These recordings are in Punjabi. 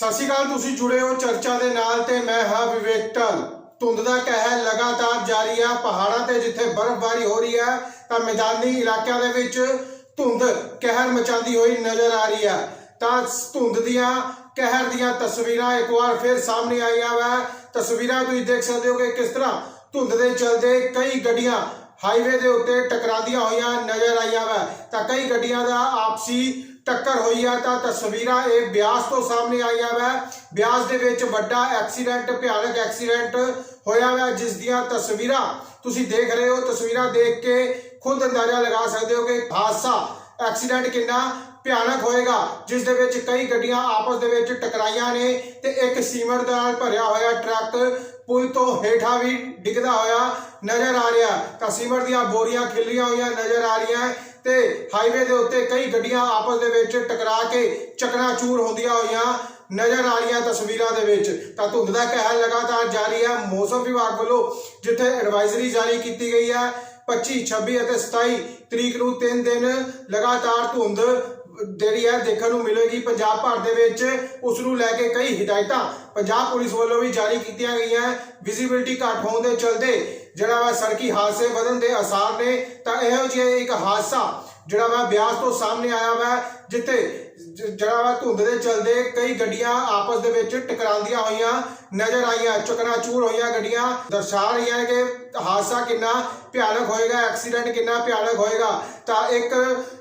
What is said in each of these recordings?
ਸਤਿ ਸ਼੍ਰੀ ਅਕਾਲ, ਤੁਸੀਂ ਜੁੜੇ ਹੋ ਚਰਚਾ ਦੇ ਨਾਲ ਤੇ ਮੈਂ ਹਾਂ ਵਿਵੇਕ ਟਲ ਧੁੰਦ ਦਾ ਕਹਿਰ ਲਗਾਤਾਰ ਜਾਰੀ ਹੈ ਪਹਾੜਾਂ ਤੇ ਜਿੱਥੇ ਬਰਫ਼ਬਾਰੀ ਹੋ ਰਹੀ ਹੈ ਤਾਂ ਮੈਦਾਨੀ ਇਲਾਕਿਆਂ ਦੇ ਵਿੱਚ ਧੁੰਦ, ਕਹਿਰ ਮਚਾਉਂਦੀ ਹੋਈ ਨਜ਼ਰ ਆ ਰਹੀ ਹੈ ਤਾਂ ਧੁੰਦ ਦੀਆਂ, ਕਹਿਰ ਦੀਆਂ ਤਸਵੀਰਾਂ ਇੱਕ ਵਾਰ ਫਿਰ ਸਾਹਮਣੇ ਆਈਆਂ ਵਾ। ਤਸਵੀਰਾਂ ਤੁਸੀਂ ਦੇਖ ਸਕਦੇ ਹੋ ਕਿ ਕਿਸ ਤਰ੍ਹਾਂ ਧੁੰਦ ਦੇ ਚਲਦੇ ਕਈ ਗੱਡੀਆਂ ਹਾਈਵੇ ਦੇ ਉੱਤੇ ਟਕਰਾਉਂਦੀਆਂ ਹੋਈਆਂ ਨਜ਼ਰ ਆਈਆਂ ਵਾ। ਤਾਂ ਕਈ ਗੱਡੀਆਂ ਦਾ ਆਪਸੀ ਟੱਕਰ ਹੋਈ ਆ, ਤਾਂ ਤਸਵੀਰਾਂ ਇਹ ਬਿਆਸ ਤੋਂ ਸਾਹਮਣੇ ਆਈਆਂ ਵਾ। ਬਿਆਸ ਦੇ ਵਿੱਚ ਵੱਡਾ ਐਕਸੀਡੈਂਟ, ਭਿਆਨਕ ਐਕਸੀਡੈਂਟ ਹੋਇਆ ਵਾ, ਜਿਸ ਦੀਆਂ ਤਸਵੀਰਾਂ ਤੁਸੀਂ ਦੇਖ ਰਹੇ ਹੋ। ਤਸਵੀਰਾਂ ਦੇਖ ਕੇ ਖੁਦ ਅੰਦਾਜ਼ਾ ਲਗਾ ਸਕਦੇ ਹੋ ਕਿ ਹਾਦਸਾ, ਐਕਸੀਡੈਂਟ ਕਿੰਨਾ ਭਿਆਨਕ ਹੋਏਗਾ, ਜਿਸ ਦੇ ਵਿੱਚ ਕਈ ਗੱਡੀਆਂ ਆਪਸ ਦੇ ਵਿੱਚ ਟਕਰਾਈਆਂ ਨੇ ਤੇ ਇੱਕ ਸੀਮੈਂਟ ਨਾਲ ਭਰਿਆ ਹੋਇਆ ਟਰੱਕ ਪੁਲ ਤੋਂ ਹੇਠਾਂ ਵੀ ਡਿੱਗਦਾ ਹੋਇਆ ਨਜ਼ਰ ਆ ਰਿਹਾ। ਤਾਂ ਦੀਆਂ ਬੋਰੀਆਂ ਖਿੱਲੀਆਂ ਹੋਈਆਂ ਨਜ਼ਰ ਆ ਰਹੀਆਂ ਤੇ ਹਾਈਵੇ ਦੇ ਉੱਤੇ ਕਈ ਗੱਡੀਆਂ ਆਪਸ ਦੇ ਵਿੱਚ ਟਕਰਾ ਕੇ ਚਕਨਾਚੂਰ ਹੁੰਦੀਆਂ ਹੋਈਆਂ ਨਜ਼ਰ ਆ ਰਹੀਆਂ ਤਸਵੀਰਾਂ ਦੇ ਵਿੱਚ। ਤਾਂ ਧੁੰਦ ਦਾ ਕਹਿਰ ਲਗਾਤਾਰ ਜਾਰੀ ਹੈ। ਮੌਸਮ ਵਿਭਾਗ ਵੱਲੋਂ ਜਿੱਥੇ ਐਡਵਾਈਜ਼ਰੀ ਜਾਰੀ ਕੀਤੀ ਗਈ ਹੈ 25 26 ਅਤੇ 27 ਤਰੀਕ ਨੂੰ ਤਿੰਨ ਦਿਨ ਲਗਾਤਾਰ ਧੁੰਦ ਜਿਹੜੀ ਹੈ ਦੇਖਣ ਨੂੰ ਮਿਲੇਗੀ। ਪੰਜਾਬ ਭਰ ਦੇ ਵਿੱਚ ਉਸ ਨੂੰ ਲੈ ਕੇ ਕਈ ਹਦਾਇਤਾਂ ਪੰਜਾਬ ਪੁਲਿਸ ਵੱਲੋਂ ਵੀ ਜਾਰੀ ਕੀਤੀਆਂ ਗਈਆਂ। ਵਿਜ਼ਿਬਿਲਟੀ ਘੱਟ ਹੋਣ ਦੇ ਚਲਦੇ ਜਿਹੜਾ ਵਾ ਸੜਕੀ ਹਾਦਸੇ ਵਧਣ ਦੇ ਆਸਾਰ ਨੇ, ਤਾਂ ਇਹੋ ਜਿਹਾ ਇੱਕ ਹਾਦਸਾ ਜਿਹੜਾ ਵਾ ਬਿਆਸ ਤੋਂ ਸਾਹਮਣੇ ਆਇਆ ਵਾ, ਜਿੱਥੇ ਜਿਹੜਾ ਵਾ ਧੁੰਦ ਦੇ ਚਲਦੇ ਕਈ ਗੱਡੀਆਂ ਆਪਸ ਦੇ ਵਿੱਚ ਟਕਰਾਉਂਦੀਆਂ ਹੋਈਆਂ ਨਜ਼ਰ ਆਈਆਂ ਚਕਨਾਚੂਰ ਹੋਈਆਂ ਗੱਡੀਆਂ ਦਰਸਾ ਰਹੀਆਂ ਕਿ ਹਾਦਸਾ ਕਿੰਨਾ ਭਿਆਨਕ ਹੋਏਗਾ, ਐਕਸੀਡੈਂਟ ਕਿੰਨਾ ਭਿਆਨਕ ਹੋਏਗਾ। ਤਾਂ ਇੱਕ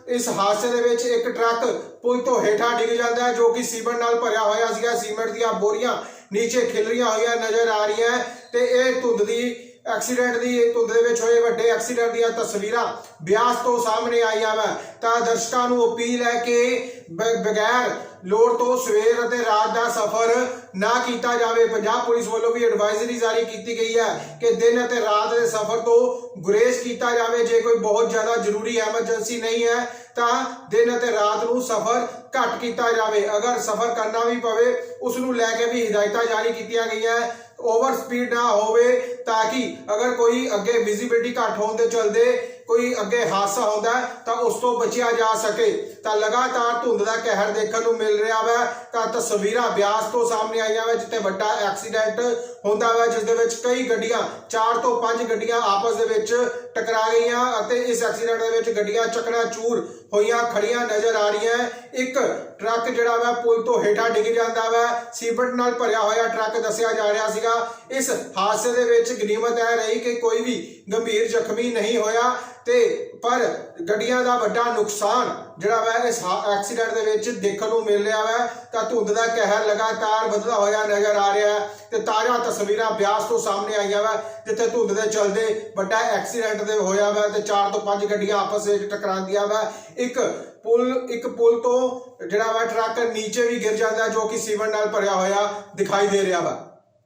ਇਸ ਹਾਦਸੇ ਦੇ ਵਿੱਚ ਇੱਕ ਟਰੱਕ ਪੁਲ ਤੋਂ ਹੇਠਾਂ ਡਿੱਗ ਜਾਂਦਾ ਹੈ, ਜੋ ਕਿ ਸੀਮੈਂਟ ਨਾਲ ਭਰਿਆ ਹੋਇਆ ਸੀਗਾ। ਸੀਮੈਂਟ ਦੀਆਂ ਬੋਰੀਆਂ ਨੀਚੇ ਖਿਲ ਰਹੀਆਂ ਹੋਈਆਂ ਨਜ਼ਰ ਆ ਰਹੀਆਂ ਤੇ ਇਹ ਧੁੰਦ ਦੀ ਐਕਸੀਡੈਂਟ ਦੀ ਧੁੰਦ ਦੇ ਵਿੱਚ ਹੋਏ ਵੱਡੇ ਐਕਸੀਡੈਂਟ ਦੀਆਂ ਤਸਵੀਰਾਂ ਬਿਆਸ ਤੋਂ ਸਾਹਮਣੇ ਆਈਆਂ ਵਾ। ਤਾਂ ਦਰਸ਼ਕਾਂ ਨੂੰ ਅਪੀਲ ਹੈ ਕਿ ਬਗੈਰ ਲੋੜ ਤੋਂ ਸਵੇਰ ਅਤੇ ਰਾਤ ਦਾ ਸਫ਼ਰ ਨਾ ਕੀਤਾ ਜਾਵੇ। ਪੰਜਾਬ ਪੁਲਿਸ ਵੱਲੋਂ ਵੀ ਐਡਵਾਈਜ਼ਰੀ ਜਾਰੀ ਕੀਤੀ ਗਈ ਹੈ ਕਿ ਦਿਨ ਅਤੇ ਰਾਤ ਦੇ ਸਫ਼ਰ ਤੋਂ ਗੁਰੇਜ਼ ਕੀਤਾ ਜਾਵੇ। ਜੇ ਕੋਈ ਬਹੁਤ ਜ਼ਿਆਦਾ ਜ਼ਰੂਰੀ ਐਮਰਜੈਂਸੀ ਨਹੀਂ ਹੈ, ਤਾਂ ਦਿਨ ਅਤੇ ਰਾਤ ਨੂੰ ਸਫ਼ਰ ਘੱਟ ਕੀਤਾ ਜਾਵੇ। ਅਗਰ ਸਫ਼ਰ ਕਰਨਾ ਵੀ ਪਵੇ, ਉਸ ਨੂੰ ਲੈ ਕੇ ਵੀ ਹਦਾਇਤਾਂ ਜਾਰੀ ਕੀਤੀਆਂ ਗਈਆਂ। ਓਵਰ ਸਪੀਡ ਨਾ ਹੋਵੇ ਤਾਂ ਕਿ ਅਗਰ ਕੋਈ ਅੱਗੇ ਵਿਜ਼ਿਬਿਲਟੀ ਘੱਟ ਹੋਣ ਦੇ ਚਲਦੇ ਕੋਈ ਅੱਗੇ ਹਾਦਸਾ ਹੁੰਦਾ ਤਾਂ ਉਸ ਤੋਂ ਬਚਿਆ ਜਾ ਸਕੇ। ਤਾਂ ਲਗਾਤਾਰ ਧੁੰਦ ਦਾ ਕਹਿਰ ਦੇਖਣ ਨੂੰ ਮਿਲ ਰਿਹਾ ਵਾ। ਤਾਂ ਤਸਵੀਰਾਂ ਬਿਆਸ ਤੋਂ ਸਾਹਮਣੇ ਆਈਆਂ ਵਾ, ਜਿੱਥੇ ਵੱਡਾ ਐਕਸੀਡੈਂਟ ਹੁੰਦਾ ਵਾ, ਜਿਸ ਦੇ ਵਿੱਚ ਕਈ ਗੱਡੀਆਂ 4 ਤੋਂ 5 ਗੱਡੀਆਂ ਆਪਸ ਦੇ ਵਿੱਚ ਟਕਰਾ ਗਈਆਂ ਅਤੇ ਇਸ ਐਕਸੀਡੈਂਟ ਦੇ ਵਿੱਚ ਗੱਡੀਆਂ ਚਕਨਾਚੂਰ ਹੋਈਆਂ, ਖੜੀਆਂ ਨਜ਼ਰ ਆ ਰਹੀਆਂ ਇੱਕ ਟਰੱਕ ਜਿਹੜਾ ਵਾ, ਪੁਲ ਤੋਂ ਹੇਠਾਂ ਡਿੱਗ ਜਾਂਦਾ ਵਾ। ਸੀਮੈਂਟ ਨਾਲ ਭਰਿਆ ਹੋਇਆ ਟਰੱਕ ਦੱਸਿਆ ਜਾ ਰਿਹਾ ਸੀਗਾ। ਇਸ ਹਾਦਸੇ ਦੇ ਵਿੱਚ ਗਨੀਮਤ ਇਹ ਰਹੀ ਕਿ ਕੋਈ ਵੀ ਗੰਭੀਰ ਜ਼ਖਮੀ ਨਹੀਂ ਹੋਇਆ। ਤੇ ਪਰ ਗੱਡੀਆਂ ਦਾ ਵੱਡਾ ਨੁਕਸਾਨ ਜਿਹੜਾ ਵਾ ਇਸ ਹਾ- ਐਕਸੀਡੈਂਟ ਦੇ ਵਿੱਚ ਦੇਖਣ ਨੂੰ ਮਿਲ ਰਿਹਾ ਵਾ। ਤਾਂ ਧੁੰਦ ਦਾ ਕਹਿਰ ਲਗਾਤਾਰ ਵਧਦਾ ਹੋਇਆ ਨਜ਼ਰ ਆ ਰਿਹਾ ਹੈ ਤੇ ਤਾਜ਼ਾ ਤਸਵੀਰਾਂ ਬਿਆਸ ਤੋਂ ਸਾਹਮਣੇ ਆਈਆਂ ਵਾ, ਜਿੱਥੇ ਧੁੰਦ ਦੇ ਚਲਦੇ ਵੱਡਾ ਐਕਸੀਡੈਂਟ ਦੇ ਹੋਇਆ ਵਾ ਤੇ 4 ਤੋਂ 5 ਗੱਡੀਆਂ ਆਪਸ ਵਿੱਚ ਟਕਰਾਉਂਦੀਆਂ ਵਾ। ਇੱਕ ਪੁਲ ਇੱਕ ਪੁਲ ਤੋਂ ਜਿਹੜਾ ਵਾ ਟਰੱਕ ਨੀਚੇ ਵੀ ਗਿਰ ਜਾਂਦਾ ਜੋ ਕਿ ਸੀਵਨ ਨਾਲ ਭਰਿਆ ਹੋਇਆ ਦਿਖਾਈ ਦੇ ਰਿਹਾ ਵਾ।